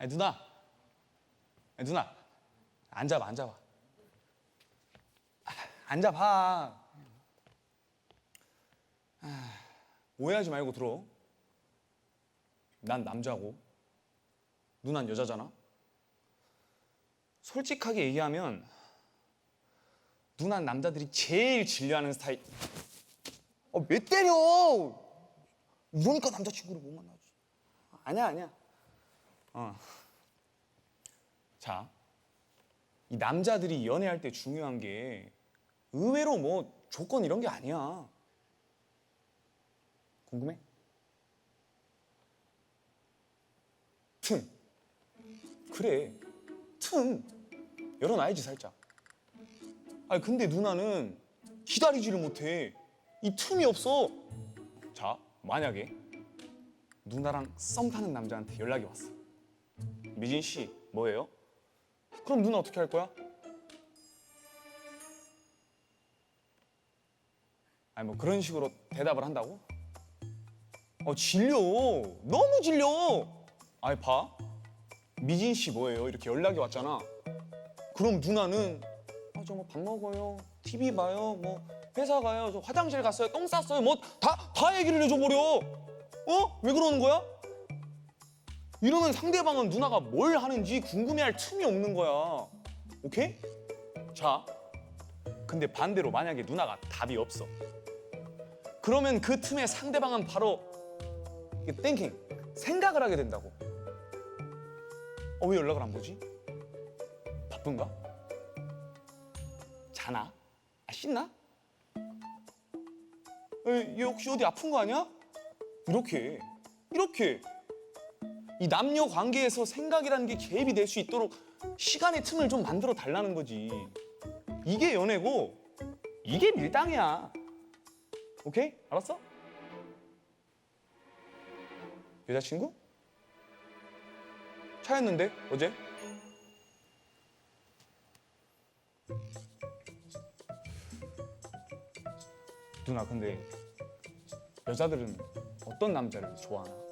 아니 누나. 아니 누나. 앉아봐 앉아봐. 아, 앉아봐. 아, 오해하지 말고 들어. 난 남자고 누난 여자잖아. 솔직하게 얘기하면 누난 남자들이 제일 진료하는 스타일. 어, 왜 때려? 이러니까 남자친구를 못 만나지. 아니야, 아니야. 어. 자, 이 남자들이 연애할 때 중요한 게 의외로 뭐 조건 이런 게 아니야. 궁금해? 틈. 그래. 틈. 열어놔야지 살짝. 아니 근데 누나는 기다리지를 못해. 이 틈이 없어. 자, 만약에 누나랑 썸 타는 남자한테 연락이 왔어. 미진 씨, 뭐예요? 그럼 누나 어떻게 할 거야? 아니 뭐 그런 식으로 대답을 한다고? 어 질려. 너무 질려. 아니 봐. 미진 씨 뭐예요? 이렇게 연락이 왔잖아. 그럼 누나는 아, 저 뭐 밥 먹어요, TV 봐요, 뭐 회사 가요, 저 화장실 갔어요, 똥 쌌어요, 뭐 다 다 얘기를 해줘 버려. 어? 왜 그러는 거야? 이러면 상대방은 누나가 뭘 하는지 궁금해할 틈이 없는 거야. 오케이? 자, 근데 반대로 만약에 누나가 답이 없어. 그러면 그 틈에 상대방은 바로 thinking, 생각을 하게 된다고. 어, 왜 연락을 안 보지? 바쁜가? 자나? 아, 씻나? 에, 얘 혹시 어디 아픈 거 아니야? 이렇게, 이렇게. 이 남녀 관계에서 생각이라는 게 개입이 될 수 있도록 시간의 틈을 좀 만들어 달라는 거지. 이게 연애고, 이게 밀당이야. 오케이? 알았어? 여자친구? 차였는데 어제? 누나 근데 여자들은 어떤 남자를 좋아하나?